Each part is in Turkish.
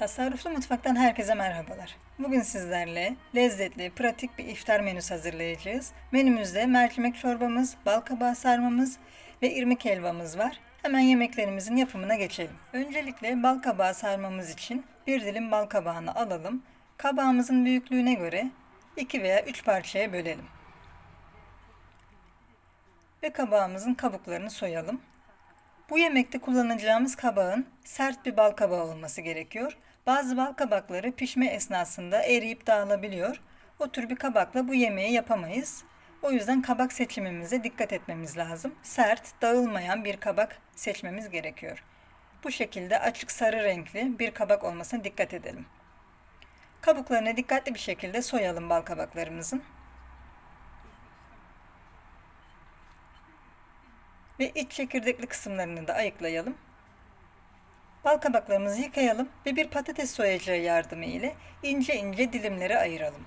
Tasarruflu Mutfak'tan herkese merhabalar. Bugün sizlerle lezzetli, pratik bir iftar menüsü hazırlayacağız. Menümüzde mercimek çorbamız, bal kabağı sarmamız ve irmik helvamız var. Hemen yemeklerimizin yapımına geçelim. Öncelikle bal kabağı sarmamız için bir dilim bal kabağını alalım. Kabağımızın büyüklüğüne göre 2 veya 3 parçaya bölelim. Ve kabağımızın kabuklarını soyalım. Bu yemekte kullanacağımız kabağın sert bir bal kabağı olması gerekiyor. Bazı bal kabakları pişme esnasında eriyip dağılabiliyor. O tür bir kabakla bu yemeği yapamayız. O yüzden kabak seçimimize dikkat etmemiz lazım. Sert, dağılmayan bir kabak seçmemiz gerekiyor. Bu şekilde açık sarı renkli bir kabak olmasına dikkat edelim. Kabuklarını dikkatli bir şekilde soyalım bal kabaklarımızın. ve iç çekirdekli kısımlarını da ayıklayalım. Bal kabaklarımızı yıkayalım ve bir patates soyacağı yardımı ile ince ince dilimlere ayıralım.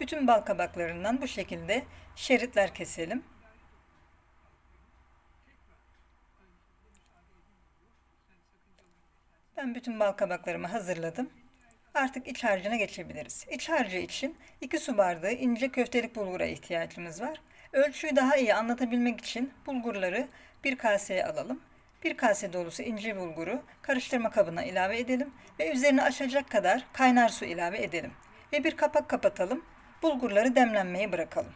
Bütün bal kabaklarından bu şekilde şeritler keselim. Ben bütün bal kabaklarımı hazırladım. Artık iç harcına geçebiliriz. İç harcı için 2 su bardağı ince köftelik bulgura ihtiyacımız var. Ölçüyü daha iyi anlatabilmek için bulgurları bir kaseye alalım. Bir kase dolusu ince bulguru karıştırma kabına ilave edelim ve üzerine aşacak kadar kaynar su ilave edelim. Ve bir kapak kapatalım. Bulgurları demlenmeye bırakalım.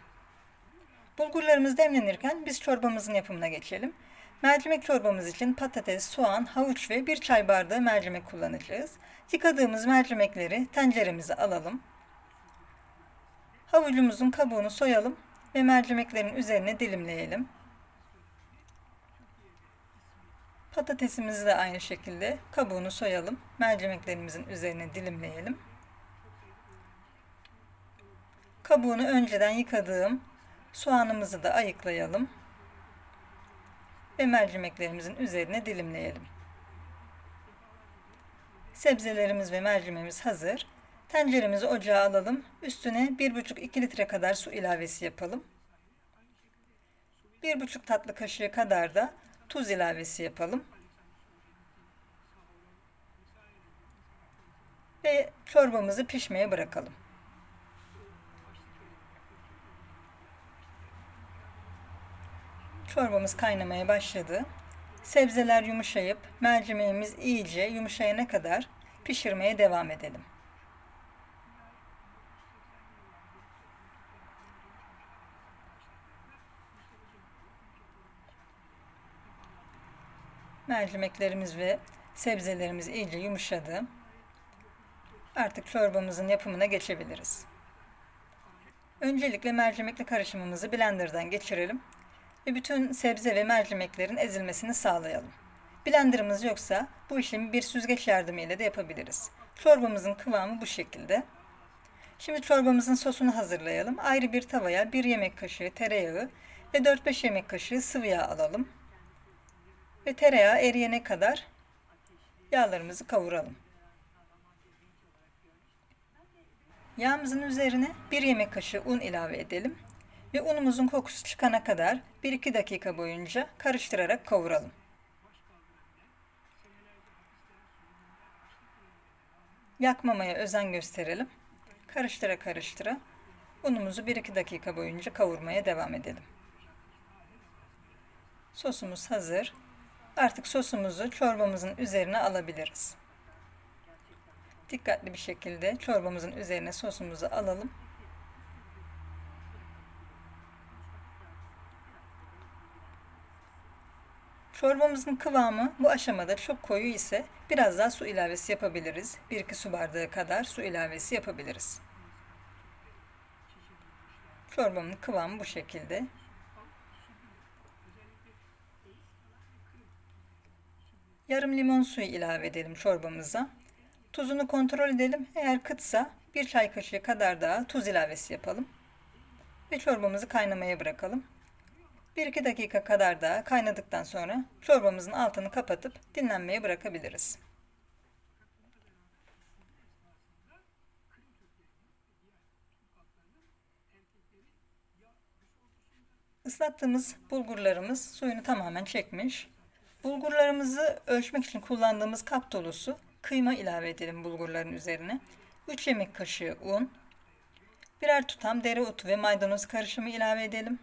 Bulgurlarımız demlenirken biz çorbamızın yapımına geçelim. Mercimek çorbamız için patates, soğan, havuç ve bir çay bardağı mercimek kullanacağız. Yıkadığımız mercimekleri tenceremize alalım. Havucumuzun kabuğunu soyalım ve mercimeklerin üzerine dilimleyelim. Patatesimizi de aynı şekilde kabuğunu soyalım. Mercimeklerimizin üzerine dilimleyelim. Kabuğunu önceden yıkadığım soğanımızı da ayıklayalım ve mercimeklerimizin üzerine dilimleyelim. Sebzelerimiz ve mercimeğimiz hazır. Tenceremizi ocağa alalım. Üstüne 1,5-2 litre kadar su ilavesi yapalım. 1,5 tatlı kaşığı kadar da tuz ilavesi yapalım. Ve çorbamızı pişmeye bırakalım. Çorbamız kaynamaya başladı. Sebzeler yumuşayıp mercimeğimiz iyice yumuşayana kadar pişirmeye devam edelim. Mercimeklerimiz ve sebzelerimiz iyice yumuşadı. Artık çorbamızın yapımına geçebiliriz. Öncelikle mercimekli karışımımızı blenderdan geçirelim ve bütün sebze ve mercimeklerin ezilmesini sağlayalım. Blenderımız yoksa bu işlemi bir süzgeç yardımıyla da yapabiliriz. Çorbamızın kıvamı bu şekilde. Şimdi çorbamızın sosunu hazırlayalım. Ayrı bir tavaya 1 yemek kaşığı tereyağı ve 4-5 yemek kaşığı sıvı yağ alalım. Ve tereyağı eriyene kadar yağlarımızı kavuralım. Yağımızın üzerine 1 yemek kaşığı un ilave edelim ve unumuzun kokusu çıkana kadar 1-2 dakika boyunca karıştırarak kavuralım. Yakmamaya özen gösterelim. Karıştıra karıştıra unumuzu 1-2 dakika boyunca kavurmaya devam edelim. Sosumuz hazır. Artık sosumuzu çorbamızın üzerine alabiliriz. Dikkatli bir şekilde çorbamızın üzerine sosumuzu alalım. Çorbamızın kıvamı bu aşamada çok koyu ise biraz daha su ilavesi yapabiliriz. 1-2 su bardağı kadar su ilavesi yapabiliriz. Çorbamın kıvamı bu şekilde. Yarım limon suyu ilave edelim çorbamıza. Tuzunu kontrol edelim. Eğer kıtsa bir çay kaşığı kadar daha tuz ilavesi yapalım. Ve çorbamızı kaynamaya bırakalım. 1-2 dakika kadar daha kaynadıktan sonra çorbamızın altını kapatıp dinlenmeye bırakabiliriz. Islattığımız bulgurlarımız suyunu tamamen çekmiş. Bulgurlarımızı ölçmek için kullandığımız kap dolusu kıyma ilave edelim bulgurların üzerine. 3 yemek kaşığı un, birer tutam dereotu ve maydanoz karışımı ilave edelim.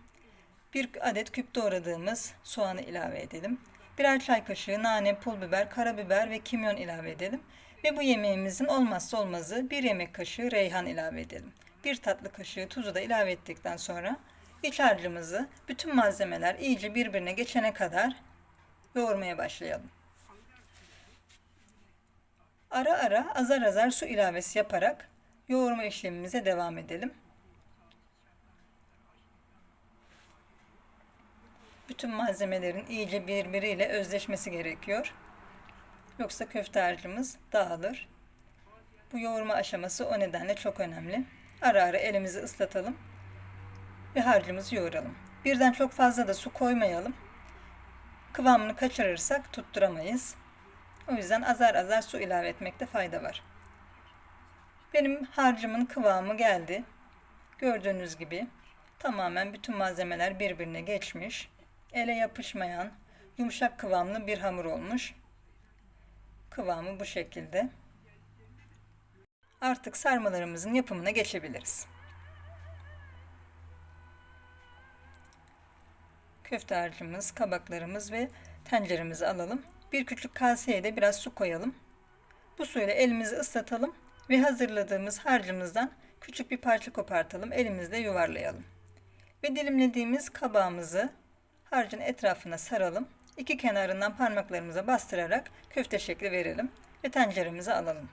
Bir adet küp doğradığımız soğanı ilave edelim. Birer çay kaşığı nane, pul biber, karabiber ve kimyon ilave edelim. Ve bu yemeğimizin olmazsa olmazı bir yemek kaşığı reyhan ilave edelim. Bir tatlı kaşığı tuzu da ilave ettikten sonra iç harcımızı bütün malzemeler iyice birbirine geçene kadar yoğurmaya başlayalım. Ara ara azar azar su ilavesi yaparak yoğurma işlemimize devam edelim. Bütün malzemelerin iyice birbiriyle özleşmesi gerekiyor. Yoksa köfte harcımız dağılır. Bu yoğurma aşaması o nedenle çok önemli. Ara ara elimizi ıslatalım ve harcımızı yoğuralım. Birden çok fazla da su koymayalım. Kıvamını kaçırırsak tutturamayız. O yüzden azar azar su ilave etmekte fayda var. Benim harcımın kıvamı geldi. Gördüğünüz gibi tamamen bütün malzemeler birbirine geçmiş. Ele yapışmayan, yumuşak kıvamlı bir hamur olmuş. Kıvamı bu şekilde. Artık sarmalarımızın yapımına geçebiliriz. Köfte harcımız, kabaklarımız ve tenceremizi alalım. Bir küçük kaseye de biraz su koyalım. Bu suyla elimizi ıslatalım ve hazırladığımız harcımızdan küçük bir parça kopartalım. Elimizle yuvarlayalım. Ve dilimlediğimiz kabağımızı harcın etrafına saralım. İki kenarından parmaklarımıza bastırarak köfte şekli verelim ve tenceremize alalım.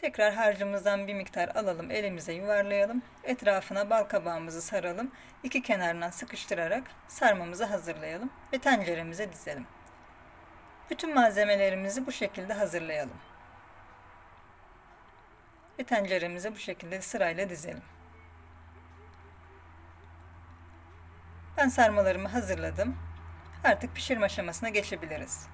Tekrar harcımızdan bir miktar alalım, elimize yuvarlayalım. Etrafına bal kabağımızı saralım. İki kenarından sıkıştırarak sarmamızı hazırlayalım ve tenceremize dizelim. Bütün malzemelerimizi bu şekilde hazırlayalım. Ve tenceremize bu şekilde sırayla dizelim. Ben sarmalarımı hazırladım. Artık pişirme aşamasına geçebiliriz.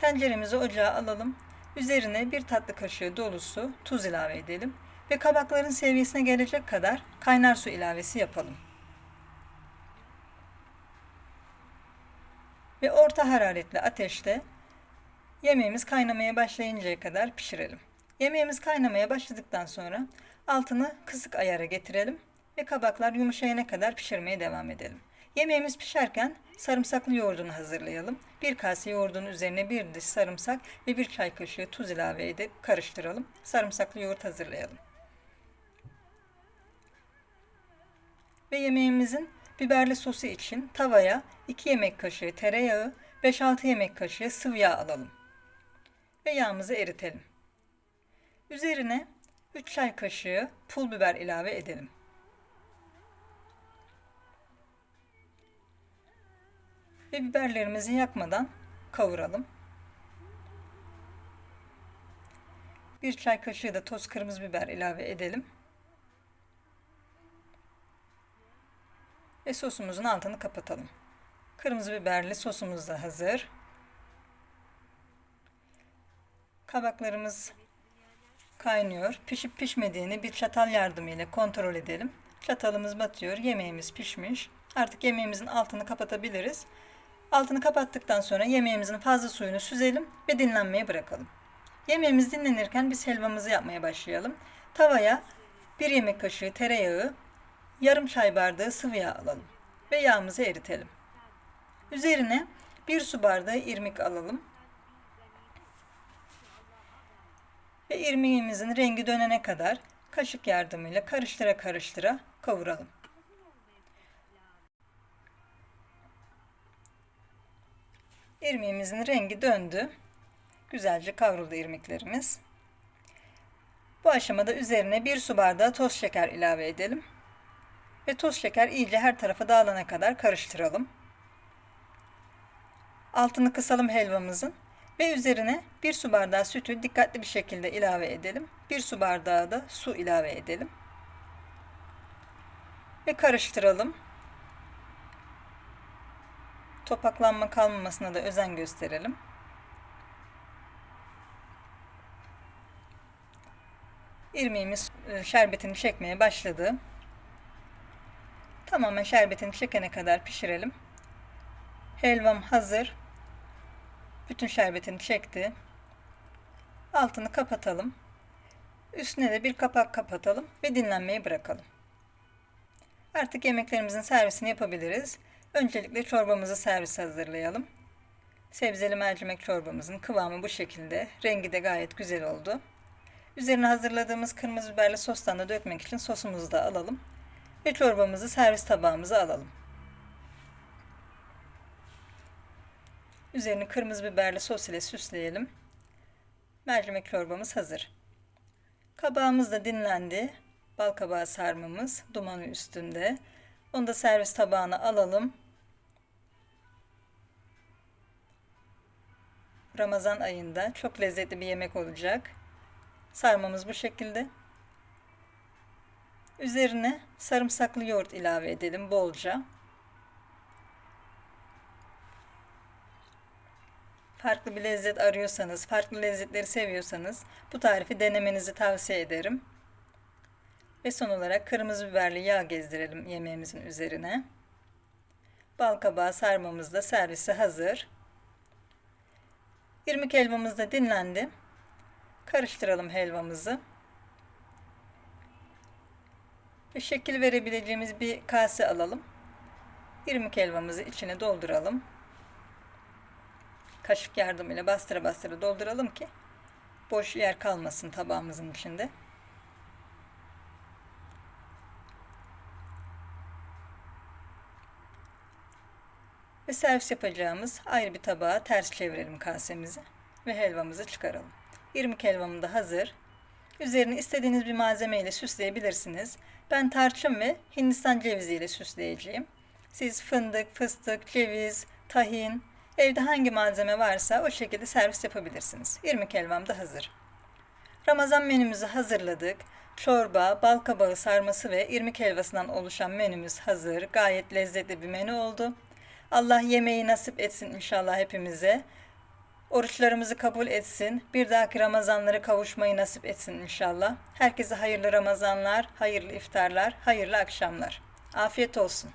Tenceremizi ocağa alalım. Üzerine bir tatlı kaşığı dolusu tuz ilave edelim ve kabakların seviyesine gelecek kadar kaynar su ilavesi yapalım. Ve orta hararetli ateşte yemeğimiz kaynamaya başlayıncaya kadar pişirelim. Yemeğimiz kaynamaya başladıktan sonra altını kısık ayara getirelim ve kabaklar yumuşayana kadar pişirmeye devam edelim. Yemeğimiz pişerken sarımsaklı yoğurdunu hazırlayalım. Bir kase yoğurdun üzerine bir diş sarımsak ve bir çay kaşığı tuz ilave edip karıştıralım. Sarımsaklı yoğurt hazırlayalım. Ve yemeğimizin biberli sosu için tavaya 2 yemek kaşığı tereyağı, 5-6 yemek kaşığı sıvı yağ alalım. Ve yağımızı eritelim. Üzerine 3 çay kaşığı pul biber ilave edelim. Ve biberlerimizi yakmadan kavuralım. Bir çay kaşığı da toz kırmızı biber ilave edelim. Ve sosumuzun altını kapatalım. Kırmızı biberli sosumuz da hazır. Kabaklarımız kaynıyor. Pişip pişmediğini bir çatal yardımıyla kontrol edelim. Çatalımız batıyor. Yemeğimiz pişmiş. Artık yemeğimizin altını kapatabiliriz. Altını kapattıktan sonra yemeğimizin fazla suyunu süzelim ve dinlenmeye bırakalım. Yemeğimiz dinlenirken biz helvamızı yapmaya başlayalım. Tavaya bir yemek kaşığı tereyağı, yarım çay bardağı sıvı yağ alalım ve yağımızı eritelim. Üzerine bir su bardağı irmik alalım. Ve irmiğimizin rengi dönene kadar kaşık yardımıyla karıştıra karıştıra kavuralım. İrmiğimizin rengi döndü. Güzelce kavruldu irmiklerimiz. Bu aşamada üzerine bir su bardağı toz şeker ilave edelim. Ve toz şeker iyice her tarafa dağılana kadar karıştıralım. Altını kısalım helvamızın ve üzerine bir su bardağı sütü dikkatli bir şekilde ilave edelim. Bir su bardağı da su ilave edelim. Ve karıştıralım. Topaklanma kalmamasına da özen gösterelim. İrmiğimiz e, şerbetini çekmeye başladı. Tamamen şerbetini çekene kadar pişirelim. Helvam hazır. bütün şerbetini çekti. Altını kapatalım. Üstüne de bir kapak kapatalım ve dinlenmeye bırakalım. Artık yemeklerimizin servisini yapabiliriz. Öncelikle çorbamızı servis hazırlayalım. Sebzeli mercimek çorbamızın kıvamı bu şekilde. Rengi de gayet güzel oldu. Üzerine hazırladığımız kırmızı biberli sostan da dökmek için sosumuzu da alalım. Ve çorbamızı servis tabağımıza alalım. Üzerini kırmızı biberli sos ile süsleyelim. Mercimek çorbamız hazır. Kabağımız da dinlendi. Bal kabağı sarmamız dumanı üstünde. Onu da servis tabağına alalım. Ramazan ayında çok lezzetli bir yemek olacak. Sarmamız bu şekilde. Üzerine sarımsaklı yoğurt ilave edelim bolca. Farklı bir lezzet arıyorsanız, farklı lezzetleri seviyorsanız bu tarifi denemenizi tavsiye ederim. Ve son olarak kırmızı biberli yağ gezdirelim yemeğimizin üzerine. Bal kabağı sarmamız da servise hazır. İrmik helvamız da dinlendi. Karıştıralım helvamızı. Ve şekil verebileceğimiz bir kase alalım. İrmik helvamızı içine dolduralım. Kaşık yardımıyla bastıra bastıra dolduralım ki boş yer kalmasın tabağımızın içinde. Servis yapacağımız ayrı bir tabağa ters çevirelim kasemizi ve helvamızı çıkaralım. İrmik helvamı da hazır. Üzerini istediğiniz bir malzeme ile süsleyebilirsiniz. Ben tarçın ve Hindistan cevizi ile süsleyeceğim. Siz fındık, fıstık, ceviz, tahin, evde hangi malzeme varsa o şekilde servis yapabilirsiniz. İrmik helvam da hazır. Ramazan menümüzü hazırladık. Çorba, bal kabağı sarması ve irmik helvasından oluşan menümüz hazır. Gayet lezzetli bir menü oldu. Allah yemeği nasip etsin inşallah hepimize. Oruçlarımızı kabul etsin. Bir dahaki Ramazanları kavuşmayı nasip etsin inşallah. Herkese hayırlı Ramazanlar, hayırlı iftarlar, hayırlı akşamlar. Afiyet olsun.